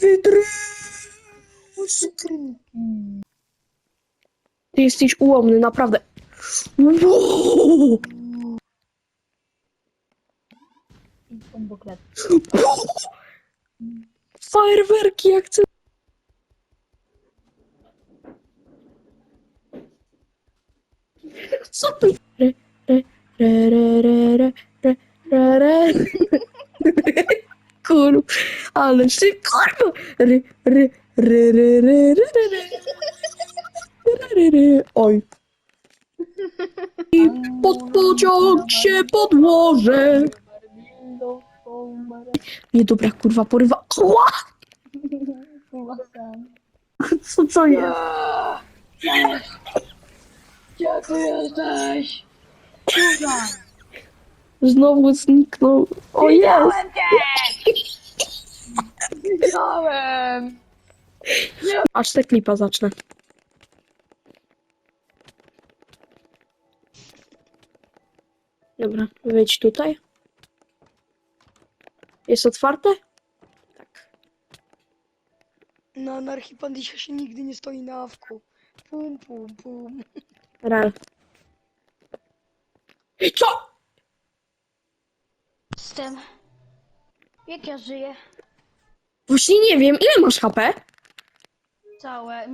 Wydrył. Ty jesteś ułomny, naprawdę. Fajerwerki, jak chcę. Co ty? Re, re, re, re, re, re, re. Kurwa, ale się kurwa. Re, re, re, re, re, re, re. Re, re, re. Oj. I pod pociąg się podłożę. Nie, dobra, kurwa, porywa. Ła! Co to jest? Gdzie ty jesteś? Kurwa! Znowu zniknął. O jest! Widziałem cię! Widziałem! Aż te klipa zacznę. Dobra, wejdź tutaj. Jest otwarte? Tak. Na anarchipandisia się nigdy nie stoi na awku. Pum, pum, pum. Rel. I co? Z tym. Jak ja żyję? Właśnie nie wiem, ile masz HP? Całe.